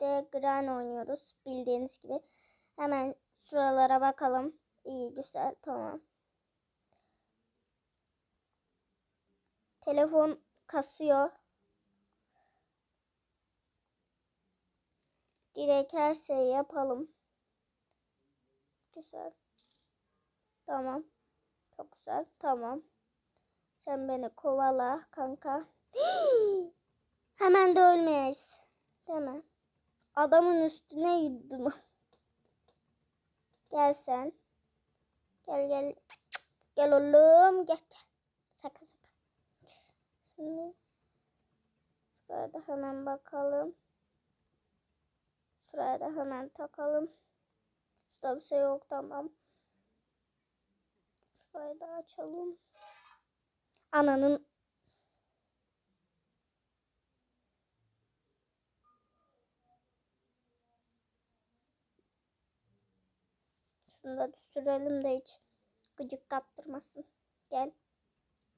birlikte Gran oynuyoruz. Bildiğiniz gibi. Hemen şuralara bakalım. İyi güzel tamam. Telefon kasıyor. Direkt her şeyi yapalım. Güzel. Tamam. Çok güzel. Tamam. Sen beni kovala kanka. Hemen de ölmeyiz. Değil mi? Adamın üstüne yürüdüm. Gel sen. Gel gel. Gel oğlum. Gel gel. Sakın sakın. Şimdi şuraya da hemen bakalım. Şuraya da hemen takalım. Şurada bir şey yok tamam. Şurayı da açalım. Ananın Şunu da düşürelim de hiç gıcık kaptırmasın. Gel.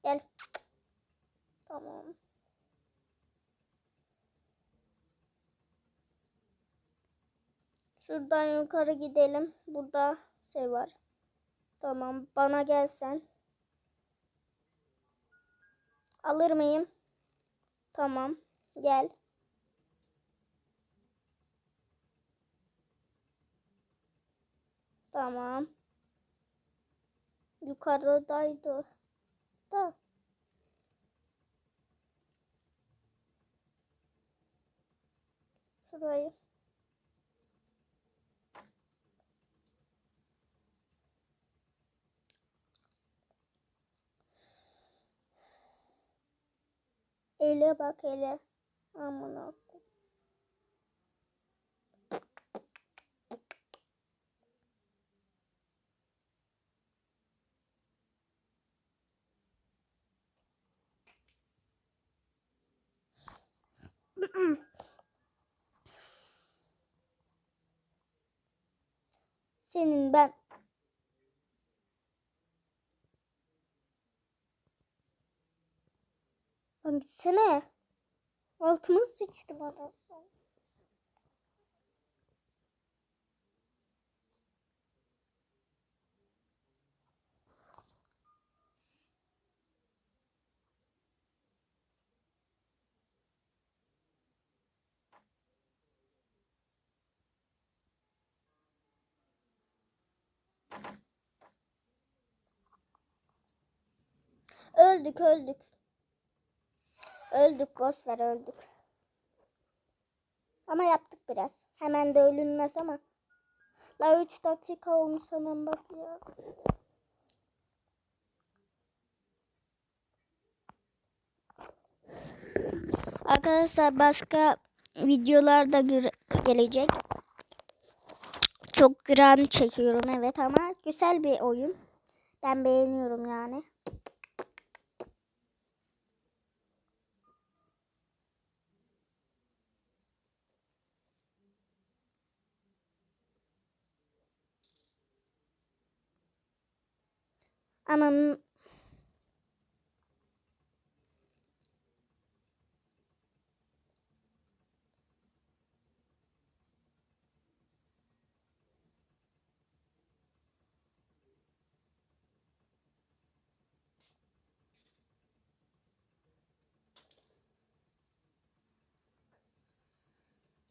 Gel. Tamam. Şuradan yukarı gidelim. Burada şey var. Tamam. Bana gelsen. Alır mıyım? Tamam. Gel. Tamam. Yukarıdaydı. Da. Şurayı. Ele bak ele. Amına. Senin ben Lan gitsene. Altıma sıçtı bana. Öldük öldük. Öldük boş ver öldük. Ama yaptık biraz. Hemen de ölünmez ama. La 3 dakika olmuş hemen bak ya. Arkadaşlar başka videolar da gelecek. Çok gran çekiyorum evet ama güzel bir oyun. Ben beğeniyorum yani. Ama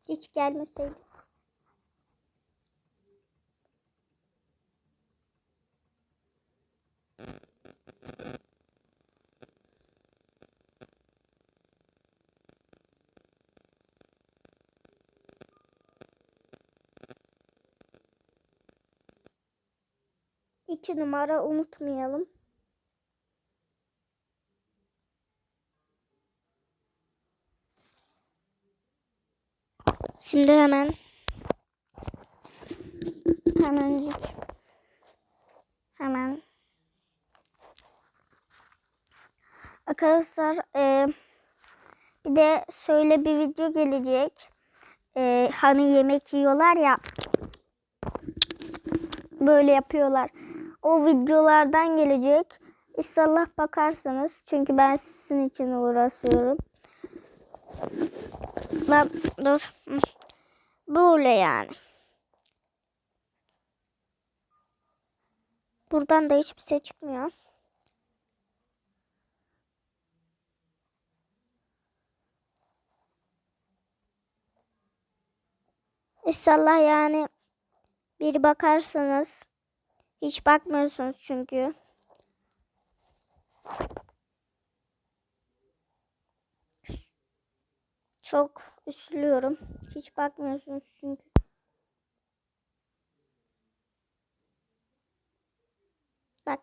hiç gelmeseydi. İki numara unutmayalım. Şimdi hemen hemencik hemen arkadaşlar e, bir de şöyle bir video gelecek. E, hani yemek yiyorlar ya böyle yapıyorlar. O videolardan gelecek. İnşallah bakarsınız. Çünkü ben sizin için uğraşıyorum. Lan dur. Böyle yani. Buradan da hiçbir şey çıkmıyor. İnşallah yani bir bakarsanız hiç bakmıyorsunuz çünkü. Çok üzülüyorum. Hiç bakmıyorsunuz çünkü. Bak.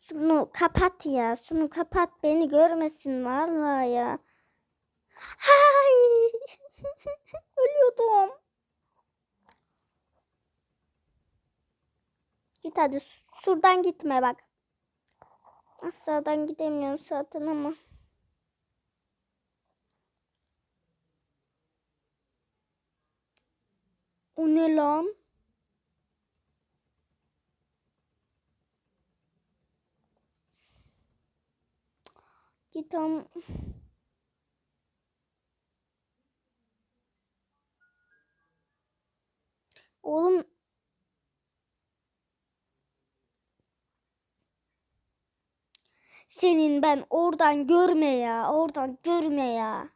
Şunu kapat ya. Şunu kapat. Beni görmesin vallahi ya. Hay! Ölüyordum. Git hadi. Şuradan gitme bak. Aşağıdan gidemiyorum zaten ama. O ne lan? Git am. Oğlum senin ben oradan görme ya. Oradan görme ya.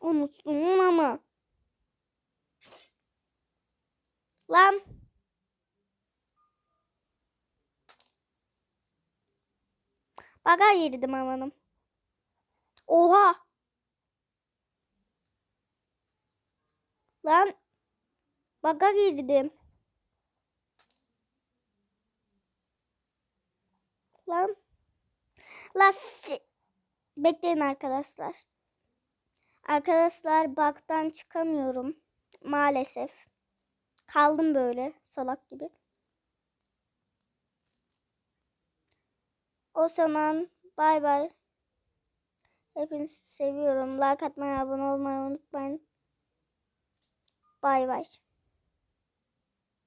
Unuttum ama. Lan. Baga girdim amanım. Oha. Lan. Baga girdim. Lan. Lan. Bekleyin arkadaşlar. Arkadaşlar baktan çıkamıyorum. Maalesef. Kaldım böyle salak gibi. O zaman bay bay. Hepinizi seviyorum. Like atmayı, abone olmayı unutmayın. Bay bay.